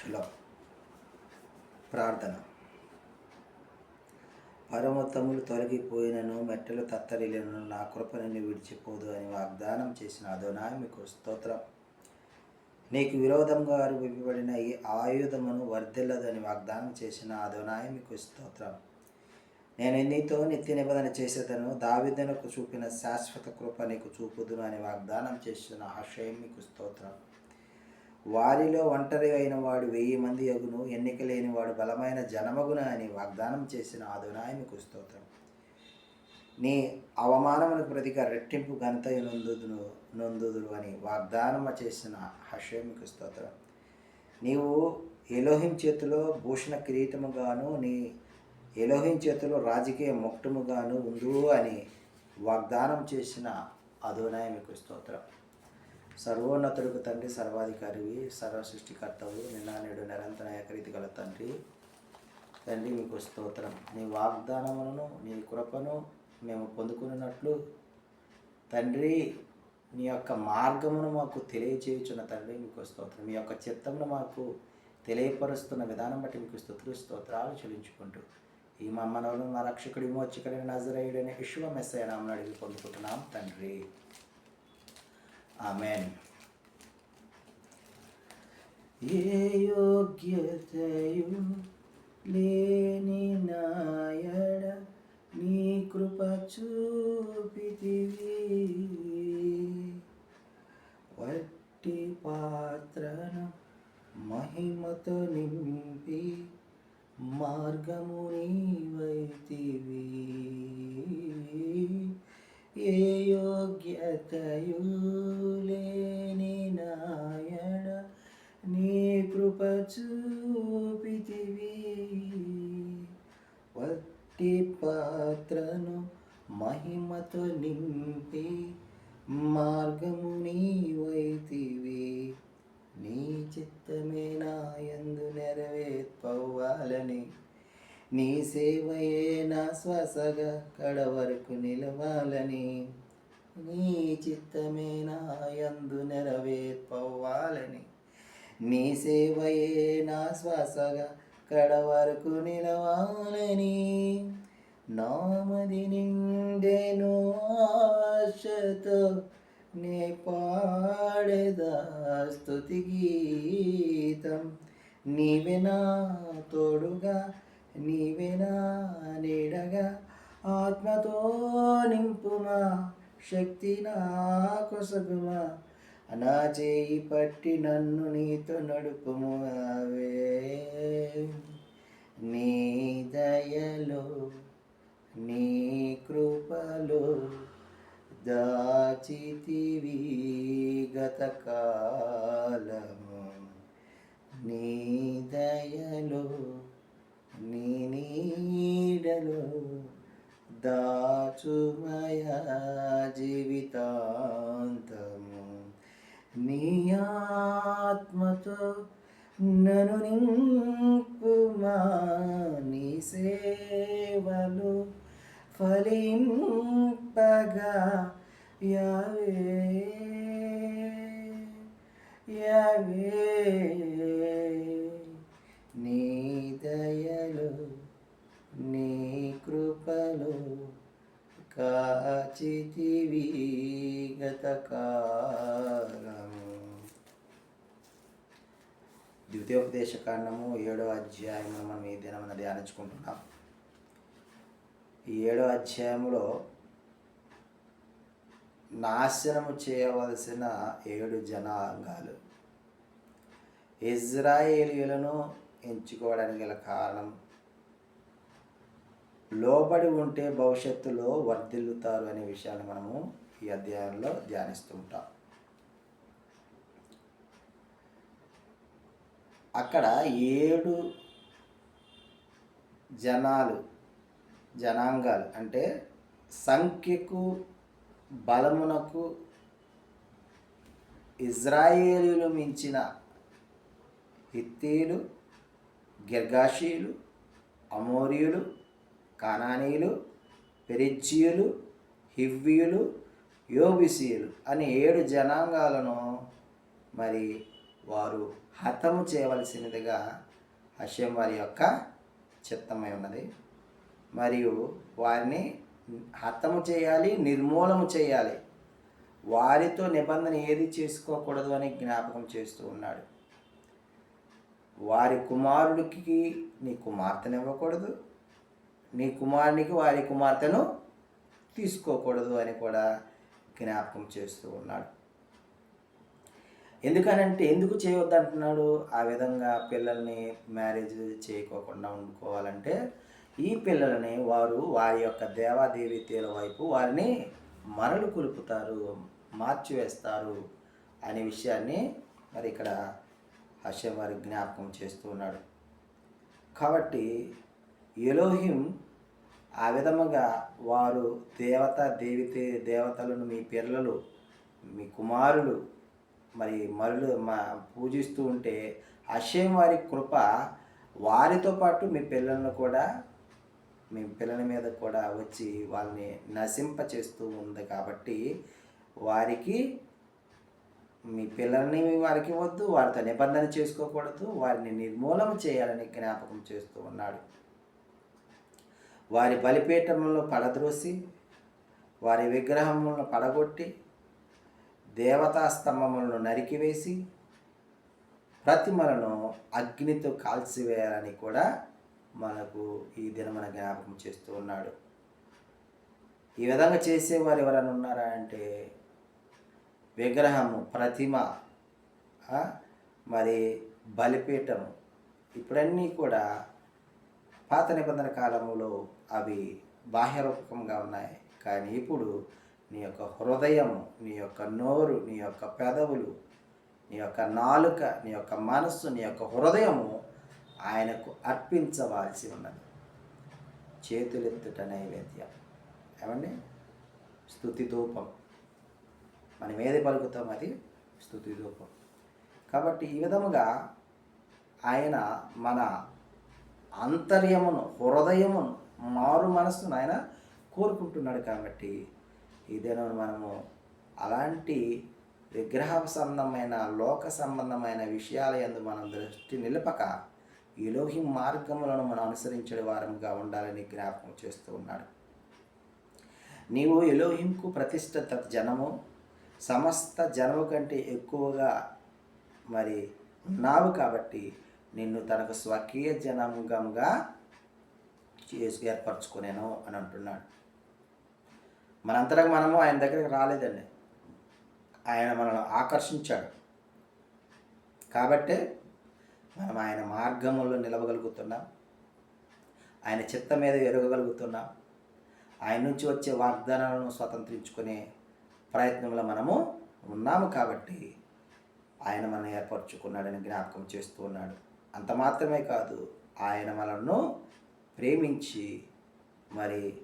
షలో ప్రార్థన. పరమతములు తొలగిపోయినను మెట్టలు తత్తరిలను నా కృప విడిచిపోదు అని వాగ్దానం చేసిన అదోనాయ మీకు స్తోత్రం. నీకు విరోధంగా విప్పబడిన ఈ ఆయుధమును వర్ధిల్లదని వాగ్దానం చేసిన అదోనాయ మీకు స్తోత్రం. నేను నీతో నిత్య నిబంధన చేసేదను దావిదనకు చూపిన శాశ్వత కృప నీకు చూపుదును అని వాగ్దానం చేసిన ఆశయం మీకు స్తోత్రం. వారిలో ఒంటరి అయిన వాడు వెయ్యి మంది యగును ఎన్నిక లేని వాడు బలమైన జనమగున అని వాగ్దానం చేసిన ఆదునాయ స్తోత్రం. నీ అవమానములకు ప్రతిగా రెట్టింపు ఘనత నొందుదును నొందుదురు అని వాగ్దానం చేసిన హషేమికు స్తోత్రం. నీవు ఎలోహిం చేతిలో భూషణ కిరీటముగాను నీ ఎలోహిం చేతిలో రాజకీయ మొక్కటముగాను ఉండు అని వాగ్దానం చేసిన అదోనాయ స్తోత్రం. సర్వోన్నతుడికి తండ్రి సర్వాధికారివి సర్వ సృష్టికర్తవు నిన్న నేడు నిరంతర ఏకరీతి గల తండ్రి. తండ్రి మీకు స్తోత్రం. నీ వాగ్దానములను నీ కృపను మేము పొందుకున్నట్లు తండ్రి నీ యొక్క మార్గమును మాకు తెలియచేయుచున్న తండ్రి మీకు స్తోత్రం. మీ యొక్క చిత్తమును మాకు తెలియపరుస్తున్న విధానం బట్టి మీకు స్థుతులు స్తోత్రాలు చెల్లించుకుంటూ ఈ మా మా రక్షకుడి మోచికడైన నజరయుడైన విశ్వ మెస్సైనామని అడిగి పొందుకుంటున్నాం. తండ్రి ఆమెన్ ఏ యోగ్యతయు లేని నాయడ నీ కృప చూపితివి. వట్టి పాత్రను మహిమతో నింపి మార్గము నీవైతివి ఏ యోగ్యతయు లేని నాయణ నీ కృప చూపితివి. వట్టి పాత్రను మహిమతో నింపి మార్గము నీవైతివి. నీ చిత్తమే నాయందు నెరవేర్పవ్వాలని నీ సేవయే నా శ్వాసగా కడ వరకు నిలవాలని. నీ చిత్తమే నాయందు నెరవేర్పవ్వాలని. నీ సేవయే నా శ్వాసగా కడ వరకు నిలవాలని. నామది నిండెను ఆశతో నే పాడేదా స్తుతి గీతం. నీవే నా తోడుగా నీవే నా నీడగా ఆత్మతో నింపుమా శక్తి నా కొసగుమా. నా చేయి పట్టి నన్ను నీతో నడుపుము అవే నీ దయలో నీ కృపలో దాచితివి గతకా నను నింపుమా నీ సేవలు ఫలింపగా యావే యావే. నీ దయలు నీ కృపలు కాచితివి గతకాలము ద్వితీయోపదేశ కాండము ఏడో అధ్యాయం మనం ఈ దినమున ధ్యానించుకుంటున్నాం. ఈ ఏడో అధ్యాయంలో నాశనము చేయవలసిన ఏడు జనాంగాలు. ఇజ్రాయేలీలను ఎంచుకోవడానికి గల కారణం లోబడి ఉంటే భవిష్యత్తులో వర్ధిల్లుతారు అనే విషయాన్ని మనము ఈ అధ్యాయంలో ధ్యానిస్తుంటాం అక్కడ ఏడు జనాలు జనాంగాలు అంటే సంఖ్యకు బలమునకు ఇజ్రాయేలీలు మించిన హిత్తీలు గిర్గాషీలు అమోరియులు కానానీయులు పెరిజ్జీయులు హివ్వీయులు యోబిసీయులు అని ఏడు జనాంగాలను మరి వారు హతము చేయవలసినదిగా హషేం వారి యొక్క చిత్తమై ఉన్నది. మరియు వారిని హతము చేయాలి నిర్మూలము చేయాలి. వారితో నిబంధన ఏది చేసుకోకూడదు అని జ్ఞాపకం చేస్తూ ఉన్నాడు. వారి కుమారుడికి నీ కుమార్తెను ఇవ్వకూడదు. నీ కుమారునికి వారి కుమార్తెను తీసుకోకూడదు అని కూడా జ్ఞాపకం చేస్తూ ఉన్నాడు. ఎందుకనంటే ఎందుకు చేయొద్దు అంటున్నాడు ఆ విధంగా పిల్లల్ని మ్యారేజ్ చేయకోకుండా ఉండుకోవాలంటే ఈ పిల్లలని వారు వారి యొక్క దేవాదేవితేల వైపు వారిని మరలు కొలుపుతారు మార్చివేస్తారు అనే విషయాన్ని మరి ఇక్కడ హర్షం వారి జ్ఞాపకం చేస్తూ ఉన్నాడు. కాబట్టి ఎలోహిం ఆ విధముగా వారు దేవత దేవితే దేవతలను మీ పిల్లలు మీ కుమారులు మరి మరులు మా పూజిస్తూ ఉంటే హషేం వారి కృప వారితో పాటు మీ పిల్లలను కూడా మీ పిల్లల మీద కూడా వచ్చి వాళ్ళని నశింప చేస్తూ ఉంది కాబట్టి వారికి మీ పిల్లల్ని వారికి వద్దు వారితో నిబంధన చేసుకోకూడదు వారిని నిర్మూలన చేయాలని జ్ఞాపకం చేస్తూ ఉన్నాడు. వారి బలిపీఠములను పడద్రోసి వారి విగ్రహములను పడగొట్టి దేవతా స్తంభములను నరికివేసి ప్రతిమలను అగ్నితో కాల్చివేయాలని కూడా మనకు ఈ దినమన జ్ఞాపకం చేస్తూ ఉన్నాడు. ఈ విధంగా చేసేవారు ఎవరైనా ఉన్నారా అంటే విగ్రహము ప్రతిమ మరి బలిపీఠము ఇప్పుడన్నీ కూడా పాత నిబంధన కాలంలో అవి బాహ్యరూపకంగా ఉన్నాయి. కానీ ఇప్పుడు నీ యొక్క హృదయం నీ యొక్క నోరు నీ యొక్క పెదవులు నీ యొక్క నాలుక నీ యొక్క మనస్సు నీ యొక్క హృదయము ఆయనకు అర్పించవలసి ఉన్నది. చేతులెత్తుట నైవేద్యం ఏమండి? స్థుతి ధూపం. మనం ఏది పలుకుతాం? అది స్థుతి ధూపం. కాబట్టి ఈ విధముగా ఆయన మన అంతర్యమును హృదయమును మారు మనస్సును ఆయన కోరుకుంటున్నాడు కాబట్టి ఈ దినం మనము అలాంటి విగ్రహ సంబంధమైన లోక సంబంధమైన విషయాల ఎందు మనం దృష్టి నిలపక ఈలోహి మార్గములను మనం అనుసరించే వారముగా ఉండాలని జ్ఞాపకం చేస్తూ ఉన్నాడు. నీవు ఎలోహింకు ప్రతిష్ఠిత జనము సమస్త జనము కంటే ఎక్కువగా మరి ఉన్నావు కాబట్టి నిన్ను తనకు స్వకీయ జనాంగంగా చేసి ఏర్పరచుకునేను అని అంటున్నాడు. మనంతరకు మనము ఆయన దగ్గరికి రాలేదండి. ఆయన మనల్ని ఆకర్షించాడు. కాబట్టే మనం ఆయన మార్గంలో నిలవగలుగుతున్నాం. ఆయన చిత్త మీద ఎరగగలుగుతున్నాం. ఆయన నుంచి వచ్చే వాగ్దానాలను స్వతంత్రించుకునే ప్రయత్నంలో మనము ఉన్నాము కాబట్టి ఆయన మనం ఏర్పరచుకున్నాడని జ్ఞాపకం చేస్తూ ఉన్నాడు. అంత మాత్రమే కాదు ఆయన మనను ప్రేమించి మరి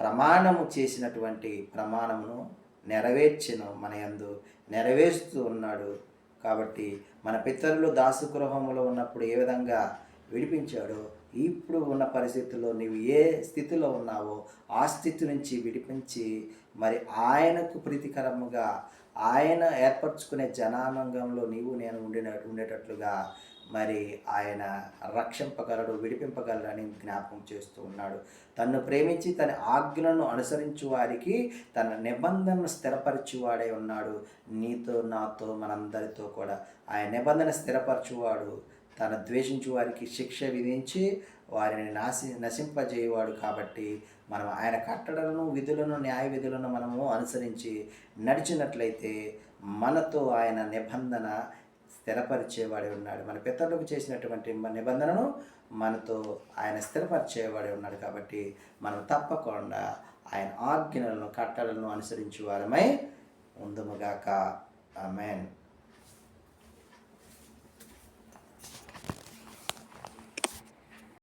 ప్రమాణము చేసినటువంటి ప్రమాణమును నెరవేర్చిన మన యందు నెరవేరుస్తూ ఉన్నాడు. కాబట్టి మన పితరులు దాసుగృహములో ఉన్నప్పుడు ఏ విధంగా విడిపించాడో ఇప్పుడు ఉన్న పరిస్థితుల్లో నీవు ఏ స్థితిలో ఉన్నావో ఆ స్థితి నుంచి విడిపించి మరి ఆయనకు ప్రీతికరముగా ఆయన ఏర్పరచుకునే జనానంగంలో నీవు నేను ఉండిన ఉండేటట్లుగా మరి ఆయన రక్షింపగలడు విడిపింపగలడని జ్ఞాపకం చేస్తూ ఉన్నాడు. తన్ను ప్రేమించి తన ఆజ్ఞలను అనుసరించు వారికి తన నిబంధనను స్థిరపరచువాడే ఉన్నాడు. నీతో నాతో మనందరితో కూడా ఆయన నిబంధన స్థిరపరచువాడు. తన ద్వేషించు వారికి శిక్ష విధించి వారిని నాశి నశింపజేయవాడు కాబట్టి మనం ఆయన కట్టడలను విధులను న్యాయ విధులను మనము అనుసరించి నడిచినట్లయితే మనతో ఆయన నిబంధన స్థిరపరిచేవాడే ఉన్నాడు. మన పితరులకు చేసినటువంటి నిబంధనను మనతో ఆయన స్థిరపరిచేవాడే ఉన్నాడు కాబట్టి మనం తప్పకుండా ఆయన ఆజ్ఞలను కట్టడలను అనుసరించే వారమై ఉందముగాక ఆమెన్.